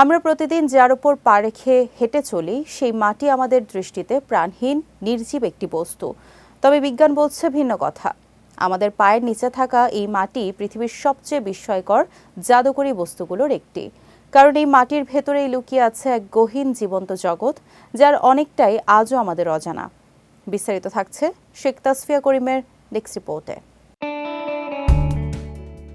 আমরা প্রতিদিন যার উপর পা রেখে হেঁটে চলি, সেই মাটি আমাদের দৃষ্টিতে প্রাণহীন, নির্জীব একটি বস্তু। তবে বিজ্ঞান বলছে ভিন্ন কথা। আমাদের পায়ের নিচে থাকা এই মাটি পৃথিবীর সবচেয়ে বিস্ময়কর, জাদুকরী বস্তুগুলোর একটি। কারণ এই মাটির ভেতরেই লুকিয়ে আছে এক গহীন জীবন্ত জগৎ, যার অনেকটাই আজও আমাদের অজানা। বিস্তারিত থাকছে শেখ তাসফিয়া করিমের নেক্সট রিপোর্টে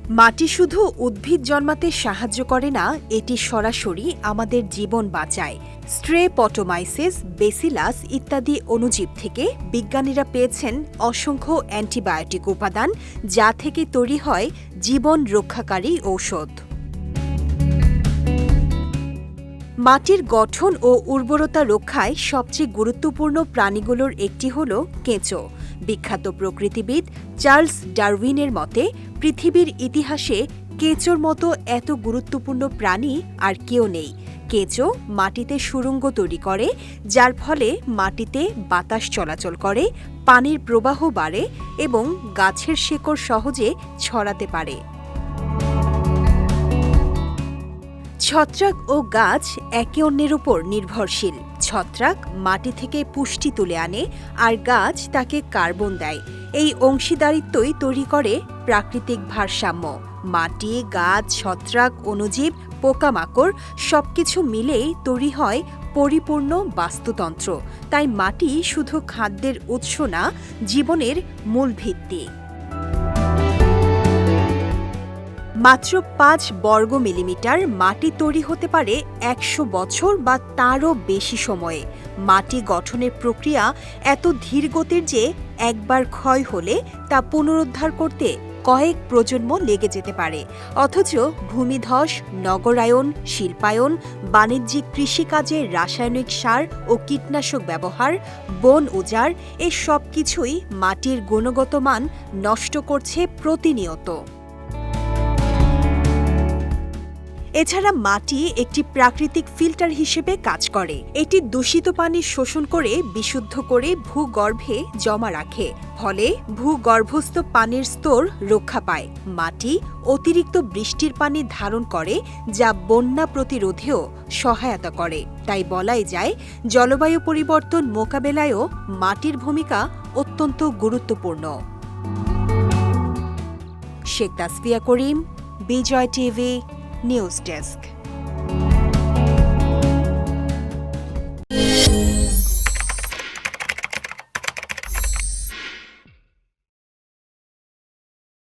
মাটি শুধু উদ্ভিদ জন্মাতে সাহায্য করে না, এটি সরাসরি আমাদের জীবন বাঁচায়। স্ট্রে পটোমাইসিস বেসিলাস ইত্যাদি অণুজীব থেকে বিজ্ঞানীরা পেয়েছেন অসংখ্য অ্যান্টিবায়োটিক উপাদান, যা থেকে তৈরি হয় জীবন রক্ষাকারী ঔষধ। মাটির গঠন ও উর্বরতা রক্ষায় সবচেয়ে গুরুত্বপূর্ণ প্রাণীগুলোর একটি হল কেঁচো। বিখ্যাত প্রকৃতিবিদ চার্লস ডারউইনের মতে, পৃথিবীর ইতিহাসে কেঁচোর মতো এত গুরুত্বপূর্ণ প্রাণী আর কেউ নেই। কেঁচো মাটিতে সুরঙ্গ তৈরি করে, যার ফলে মাটিতে বাতাস চলাচল করে, পানির প্রবাহ বাড়ে এবং গাছের শেকড় সহজে ছড়াতে পারে। ছত্রাক ও গাছ একে অন্যের উপর নির্ভরশীল। ছত্রাক মাটি থেকে পুষ্টি তুলে আনে আর গাছ তাকে কার্বন দেয়। এই অংশীদারিত্বই তৈরি করে প্রাকৃতিক ভারসাম্য। মাটি, গাছ, ছত্রাক, অণুজীব, পোকামাকড় সবকিছু মিলেই তৈরি হয় পরিপূর্ণ বাস্তুতন্ত্র। তাই মাটি শুধু খাদ্যের উৎস না, জীবনের মূল ভিত্তি। মাত্র পাঁচ বর্গ মিলিমিটার মাটি তৈরি হতে পারে একশো বছর বা তারও বেশি সময়ে। মাটি গঠনের প্রক্রিয়া এত ধীর গতির যে একবার ক্ষয় হলে তা পুনরুদ্ধার করতে কয়েক প্রজন্ম লেগে যেতে পারে। অথচ ভূমিধস, নগরায়ন, শিল্পায়ন, বাণিজ্যিক কৃষিকাজে রাসায়নিক সার ও কীটনাশক ব্যবহার, বন উজাড়, এ সব কিছুই মাটির গুণগত মান নষ্ট করছে প্রতিনিয়ত। এছাড়া মাটি একটি প্রাকৃতিক ফিল্টার হিসেবে কাজ করে। এটি দূষিত পানি শোষণ করে, বিশুদ্ধ করে ভূগর্ভে জমা রাখে। ফলে ভূগর্ভস্থ পানির স্তর রক্ষা পায়। মাটি অতিরিক্ত বৃষ্টির পানি ধারণ করে, যা বন্যা প্রতিরোধেও সহায়তা করে। তাই বলাই যায়, জলবায়ু পরিবর্তন মোকাবেলায়ও মাটির ভূমিকা অত্যন্ত গুরুত্বপূর্ণ। Sheikh Tasfia Karim, Bijoy TV news desk